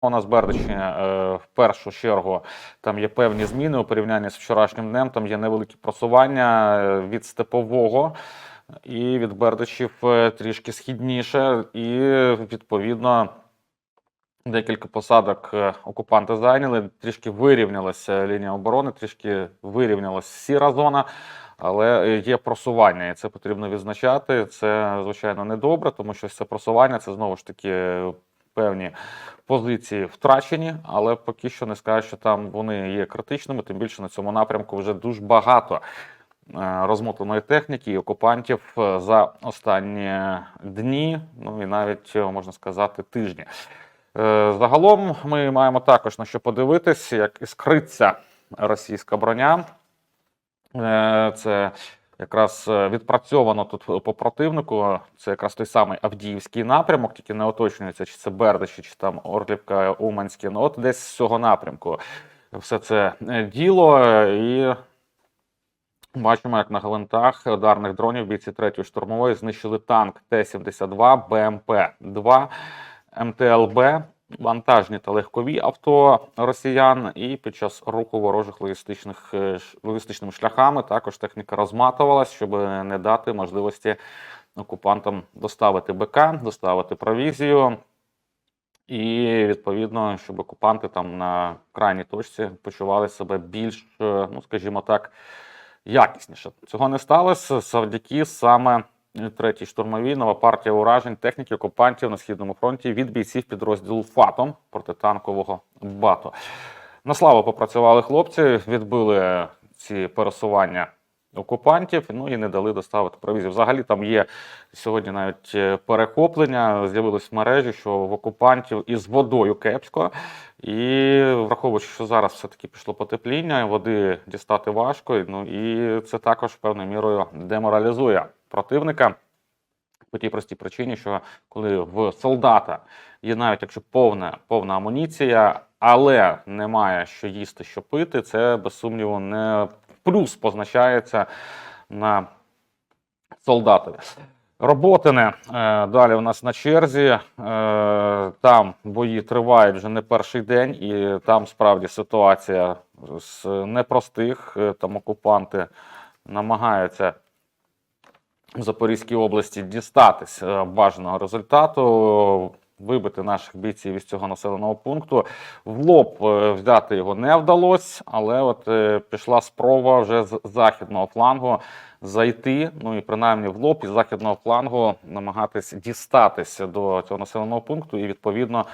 У нас Бердичі е, в першу чергу там є певні зміни у порівнянні з вчорашнім днем. Там є невеликі просування е, від степового і від Бердичів е, трішки східніше, і відповідно. Декілька посадок е, окупанти зайняли, трішки вирівнялася лінія оборони, трішки вирівнялася сіра зона, але є просування, і це потрібно відзначати. Це звичайно недобре, тому що це просування це знову ж таки певні позиції втрачені, але поки що не скажу, що там вони є критичними. Тим більше на цьому напрямку вже дуже багато е, розмотаної техніки і окупантів е, за останні дні, ну і навіть е, можна сказати тижні. Загалом ми маємо також на що подивитись, як іскриться російська броня. Це якраз е, відпрацьовано тут по противнику. Це якраз той самий Авдіївський напрямок, тільки не уточнюється, чи це Бердичі, чи там Орлівка, Уманське. Ну, от десь з цього напрямку все це е, діло. е, І бачимо, як на гвинтах ударних дронів бійці 3-ї штурмової знищили танк Т-72, БМП-2, МТЛБ, вантажні та легкові авто росіян, і під час руху ворожих логістичних е, логістичними шляхами також техніка розматувалась, щоб не дати можливості окупантам доставити БК, доставити провізію. І відповідно, щоб окупанти там на крайній точці почували себе більш, е, ну скажімо так, якісніше. Цього не сталося завдяки саме третій штурмовій нова партія уражень техніки окупантів на східному фронті від бійців підрозділу ФАТОМ протитанкового БАТО. На славу попрацювали хлопці, відбили ці пересування окупантів, ну і не дали доставити провізію. Взагалі там є сьогодні навіть е, перехоплення, з'явилось в мережі, що в окупантів із водою кепсько. І враховуючи, що зараз все-таки пішло потепління, води дістати важко, ну і це також певною мірою деморалізує противника. По тій простій причині, що коли в солдата є навіть якщо повна, повна амуніція, але немає що їсти, що пити, це без сумніву не плюс позначається на солдатові. Роботине е, далі у нас на черзі. Е, там бої тривають вже не перший день, і там справді ситуація з непростих. Е, Там окупанти намагаються в Запорізькій області дістатись бажаного результату, вибити наших бійців із цього населеного пункту. В лоб е, взяти його не вдалося, але от е, пішла спроба вже з західного флангу зайти, ну і принаймні в лоб із західного флангу намагатись дістатися до цього населеного пункту і відповідно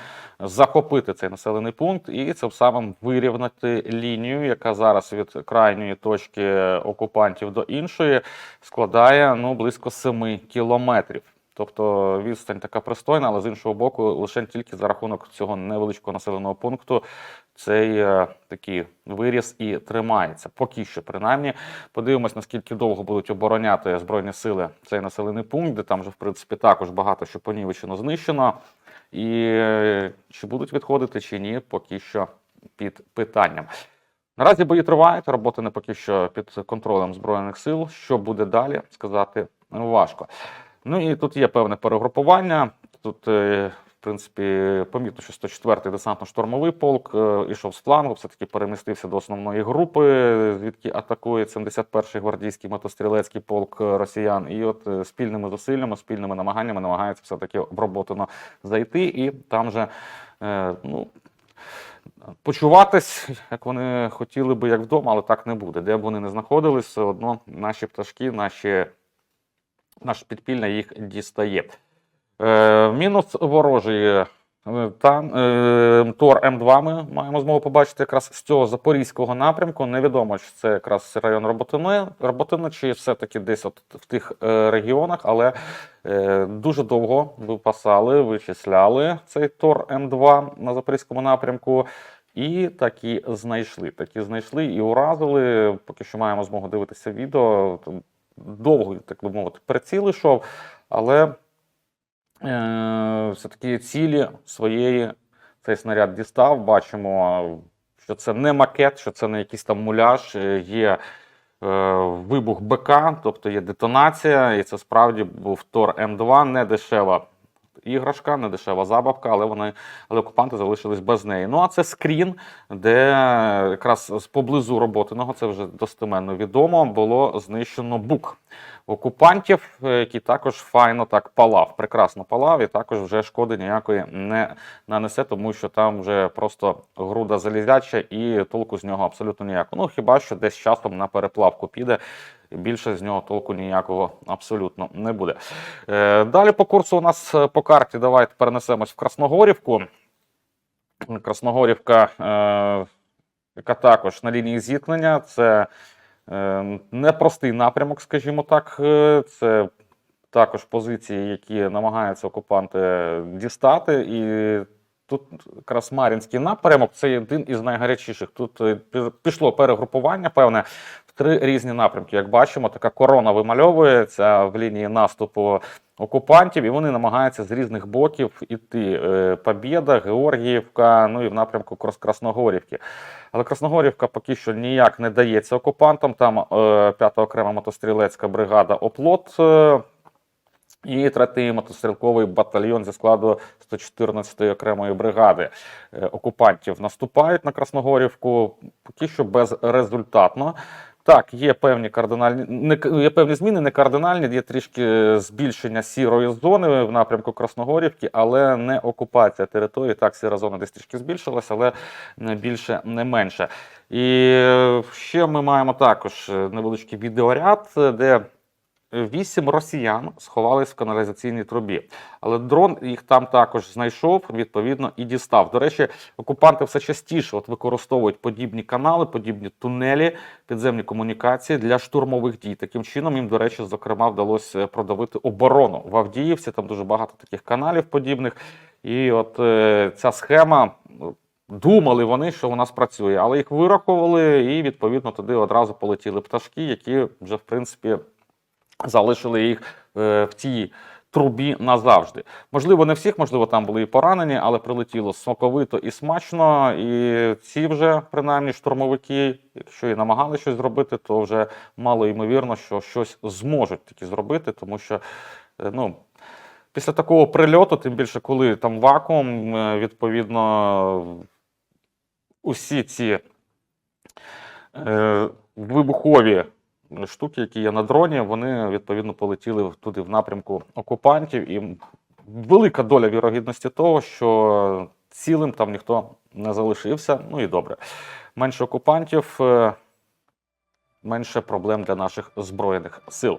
захопити цей населений пункт, і цим самим вирівняти лінію, яка зараз від крайньої точки окупантів до іншої складає ну близько 7 кілометрів. Тобто відстань така пристойна, але з іншого боку, лише тільки за рахунок цього невеличкого населеного пункту цей е, такий виріс і тримається. Поки що, принаймні, подивимось, наскільки довго будуть обороняти збройні сили цей населений пункт, де там вже в принципі також багато що понівечено знищено. І е, чи будуть відходити, чи ні, поки що під питанням. Наразі бої тривають, роботи не поки що під контролем Збройних сил. Що буде далі, сказати важко. Ну і тут є певне перегрупування. Тут, е, в принципі, помітно, що 104-й десантно-штурмовий полк е, ішов з флангу, все-таки перемістився до основної групи, звідки атакує 71-й гвардійський мотострілецький полк е, росіян. І от спільними зусиллями, спільними намаганнями намагається все-таки оброботано зайти і там же. Ну, почуватись, як вони хотіли би, як вдома, але так не буде. Де б вони не знаходились, все одно наші пташки, наші, наш підпільна їх дістає. Е, мінус ворожий е, тан, е, Тор М2 ми маємо змогу побачити якраз з цього запорізького напрямку. Невідомо, чи це якраз район Роботини, Роботина, чи все-таки десь от в тих е, регіонах, але е, дуже довго випасали, вичисляли цей Тор М2 на запорізькому напрямку. І такі знайшли. Такі знайшли і уразили. Поки що маємо змогу дивитися відео. Довго, так би мовити, приціл йшов, але е, все-таки цілі своєї цей снаряд дістав. Бачимо, що це не макет, що це не якийсь там муляж, е, є е, вибух БК, тобто є детонація, і це справді був Тор М2, не дешева іграшка, не дешева забавка, але вони але окупанти залишились без неї. Ну а це скрін, де якраз поблизу роботиного, це вже достеменно відомо, було знищено бук окупантів, е, який також файно так палав, прекрасно палав, і також вже шкоди ніякої не нанесе, тому що там вже просто груда залізяча і толку з нього абсолютно ніякого. Ну хіба що десь часом на переплавку піде. Більше з нього толку ніякого абсолютно не буде. Е, далі по курсу у нас е, по карті давайте перенесемось в Красногорівку. Красногорівка, яка також на лінії зіткнення, це непростий напрямок, скажімо так. Е, Це також позиції, які намагаються окупанти дістати. І тут якраз Мар'їнський напрямок це один із найгарячіших. Тут е, пішло перегрупування, певне, три різні напрямки. Як бачимо, така корона вимальовується в лінії наступу окупантів, і вони намагаються з різних боків іти. Е, Побєда, Георгіївка, ну і в напрямку Крас- Красногорівки. Але Красногорівка поки що ніяк не дається окупантам. Там е, 5-та окрема мотострілецька бригада Оплот. Е, і третій мотострілковий батальйон зі складу 114-ї окремої бригади окупантів наступають на Красногорівку поки що безрезультатно. Так, є певні кардинальні не є певні зміни, не кардинальні, є трішки збільшення сірої зони в напрямку Красногорівки, але не окупація території. Так, сіра зона десь трішки збільшилася, але не більше, не менше. І ще ми маємо також невеличкий відеоряд, де Вісім росіян сховались в каналізаційній трубі, але дрон їх там також знайшов, відповідно, і дістав. До речі, окупанти все частіше от використовують подібні канали, подібні тунелі, підземні комунікації для штурмових дій. Таким чином їм, до речі, зокрема, вдалося продавити оборону в Авдіївці. Там дуже багато таких каналів подібних. І от е, ця схема. ну, Думали вони, що вона спрацює, але їх вирахували, і відповідно туди одразу полетіли пташки, які вже в принципі залишили їх е, в цій трубі назавжди. Можливо, не всіх, можливо, там були і поранені, але прилетіло соковито і смачно. І ці вже, принаймні, штурмовики, якщо і намагали щось зробити, то вже мало ймовірно, що щось зможуть таки зробити, тому що е, ну. Після такого прильоту, тим більше, коли там вакуум, е, відповідно, усі ці е, вибухові штуки, які є на дроні, вони відповідно полетіли туди в напрямку окупантів. І велика доля вірогідності того, що цілим там ніхто не залишився. Ну і добре. Менше окупантів, е, менше проблем для наших збройних сил.